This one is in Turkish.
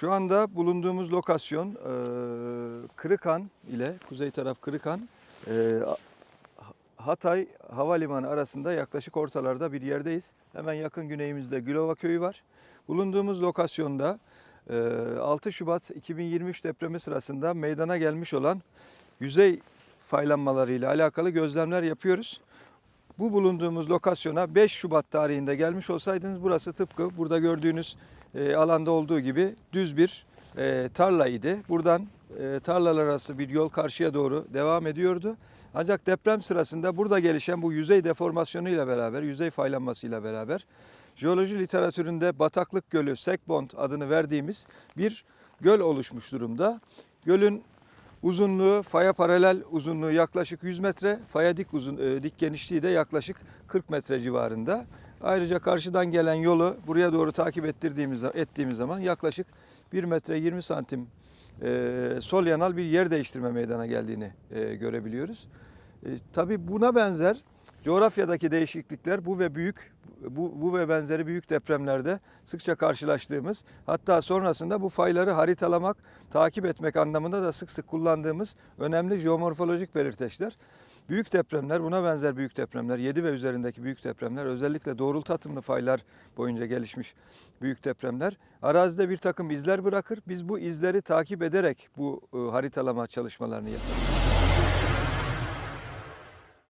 Şu anda bulunduğumuz lokasyon e, Kırıkan ile kuzey taraf Kırıkan e, Hatay Havalimanı arasında yaklaşık ortalarda bir yerdeyiz. Hemen yakın güneyimizde Gülova Köyü var. Bulunduğumuz lokasyonda e, 6 Şubat 2023 depremi sırasında meydana gelmiş olan yüzey faylanmalarıyla alakalı gözlemler yapıyoruz. Bu bulunduğumuz lokasyona 5 Şubat tarihinde gelmiş olsaydınız burası tıpkı burada gördüğünüz e, alanda olduğu gibi düz bir e, tarla idi. Buradan e, tarlalar arası bir yol karşıya doğru devam ediyordu. Ancak deprem sırasında burada gelişen bu yüzey deformasyonuyla beraber, yüzey faylanmasıyla beraber jeoloji literatüründe Bataklık Gölü, Sekbond adını verdiğimiz bir göl oluşmuş durumda. Gölün uzunluğu, faya paralel uzunluğu yaklaşık 100 metre, faya dik uzun e, dik genişliği de yaklaşık 40 metre civarında. Ayrıca karşıdan gelen yolu buraya doğru takip ettirdiğimiz ettiğimiz zaman yaklaşık 1 metre 20 santim e, sol yanal bir yer değiştirme meydana geldiğini e, görebiliyoruz. E, tabii buna benzer coğrafyadaki değişiklikler bu ve büyük bu, bu ve benzeri büyük depremlerde sıkça karşılaştığımız hatta sonrasında bu fayları haritalamak, takip etmek anlamında da sık sık kullandığımız önemli jeomorfolojik belirteçler. Büyük depremler, buna benzer büyük depremler, 7 ve üzerindeki büyük depremler, özellikle doğrultu atımlı faylar boyunca gelişmiş büyük depremler arazide bir takım izler bırakır. Biz bu izleri takip ederek bu e, haritalama çalışmalarını yaparız.